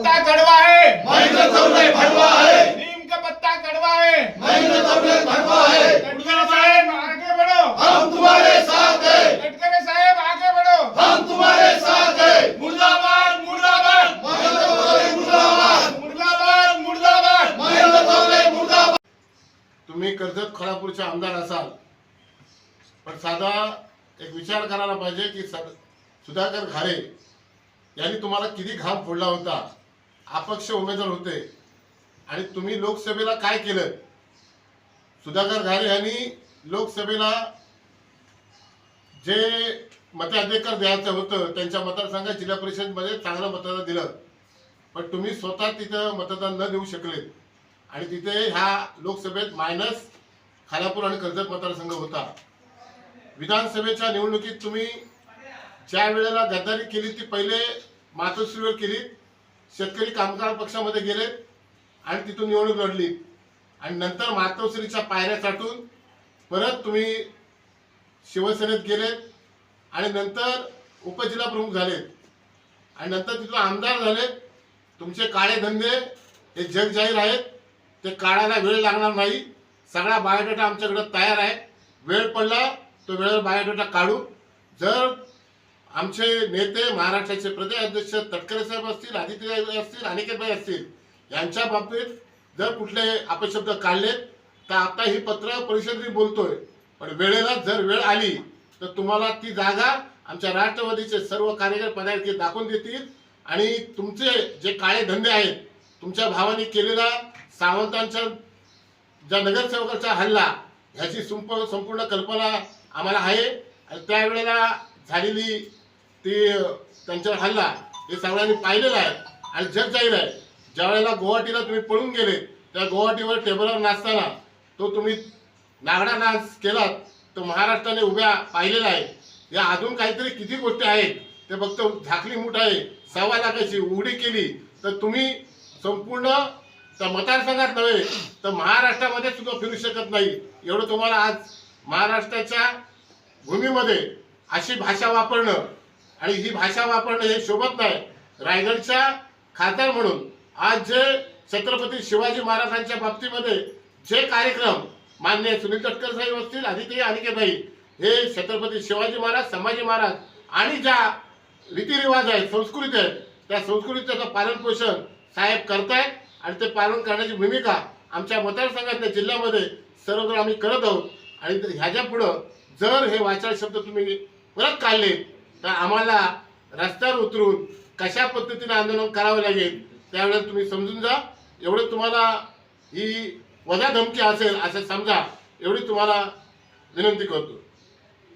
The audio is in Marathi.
पत्ता कड़वा है। महेंद्र चौधरी भड़वा है। नीम का पत्ता कड़वा है। महेंद्र चौधरी भड़वा है। गडकरी साहेब आगे बढ़ो। हम तुम्हारे साथ हैं। गडकरी साहेब आगे बढ़ो। हम तुम्हारे साथ हैं। मुर्दाबाद मुर्दाबाद। महेंद्र चौधरी मुर्दाबाद। मुर्दाबाद मुर्दाबाद। महेंद्र चौधरी मुर्दाबाद। तुम्ही कर्जत खळापूरचे आमदार असाल पण साधा एक विचार करायला पाहिजे की सुधाकर घारे यांनी तुम्हाला किती घाम फोडला होता? अपक्ष उमेदवार होते. आणि तुम्ही लोकसभेला काय केलं? सुधाकर घारे यांनी लोकसभेला जे मताधिकार द्यायचं होतं त्यांच्या मतदारसंघात जिल्हा परिषदमध्ये चांगलं मतदान दिलं. पण तुम्ही स्वतः तिथं मतदान न देऊ शकले. आणि तिथे ह्या लोकसभेत मायनस खालापूर आणि कर्जत मतदारसंघ होता. विधानसभेच्या निवडणुकीत तुम्ही ज्या वेळेला गद्दारी केली ती पहिले मातोश्रीवर केली शेतकरी कामगार पक्षामध्ये गेले आणि तिथून निवडणूक लढली. आणि नंतर मातोश्रीच्या पायऱ्या चाटून परत तुम्ही शिवसेनेत गेले आणि नंतर उपजिल्हा प्रमुख झालेत आणि नंतर तिथून आमदार झाले. तुमचे काळे धंदे हे जग जाहीर आहेत. ते काढायला वेळ लागणार नाही. सगळा बायोडेटा आमच्याकडे तयार आहे. वेळ पडला तो वेळेवर बायोडेटा काढू. जर आमचे नेते महाराष्ट्राचे प्रदेश अध्यक्ष तटकरे साहेब असतील आदित्य असतील अनिकेतभाई असतील यांच्या बाबतीत जर कुठले अपशब्द काढले तर आता ही पत्र परिषदेत बोलतोय. पण वेळेला जर वेळ आली तर तुम्हाला ती जागा आमच्या राष्ट्रवादीचे सर्व कार्यकर्ते पदाधिकारी दाखवून देतील. आणि तुमचे जे काळे धंदे आहेत तुमच्या भावाने केलेला सावंतांच्या ज्या नगरसेवकाचा हल्ला ह्याची संपूर्ण कल्पना आम्हाला आहे. आणि त्यावेळेला झालेली ती त्यांच्यावर हल्ला हे सगळ्यांनी पाहिलेलं आहे. आणि जग जाहीर आहे. ज्या वेळेला गुवाहाटीला तुम्ही पळून गेले त्या गुवाहाटीवर टेबलवर नाचताना तो तुम्ही नागडा नाच केलात तो महाराष्ट्राने उभ्या पाहिलेला आहे. या अजून काहीतरी किती गोष्टी आहेत ते फक्त झाकली मूठ आहे. सव्वा लाखाची उघडी केली तर तुम्ही संपूर्ण त्या मतदारसंघात नव्हे तर महाराष्ट्रामध्ये सुद्धा फिरू शकत नाही. एवढं तुम्हाला आज महाराष्ट्राच्या भूमीमध्ये अशी भाषा वापरणं आणि ही भाषा वापरणं हे शोभत नाही. रायगडच्या खासदार म्हणून आज जे छत्रपती शिवाजी महाराजांच्या बाबतीमध्ये जे कार्यक्रम मान्य सुनील तटकर साहेब असतील आदित्य अनिकेतभाई हे छत्रपती शिवाजी महाराज संभाजी महाराज आणि ज्या रीतिरिवाज आहेत संस्कृती आहेत त्या संस्कृतीचं पालन पोषण साहेब करतायत आणि ते पालन करण्याची भूमिका आमच्या मतदारसंघातल्या जिल्ह्यामध्ये सर्वत्र आम्ही करत आहोत. आणि तर ह्याच्या पुढं जर हे वाचाळ शब्द तुम्ही परत काढले तर आम्हाला रस्त्यावर उतरून कशा पद्धतीने आंदोलन करावं लागेल त्यावेळेस तुम्ही समजून जा. एवढं तुम्हाला ही वजा धमकी असेल असं समजा एवढी तुम्हाला विनंती करतो.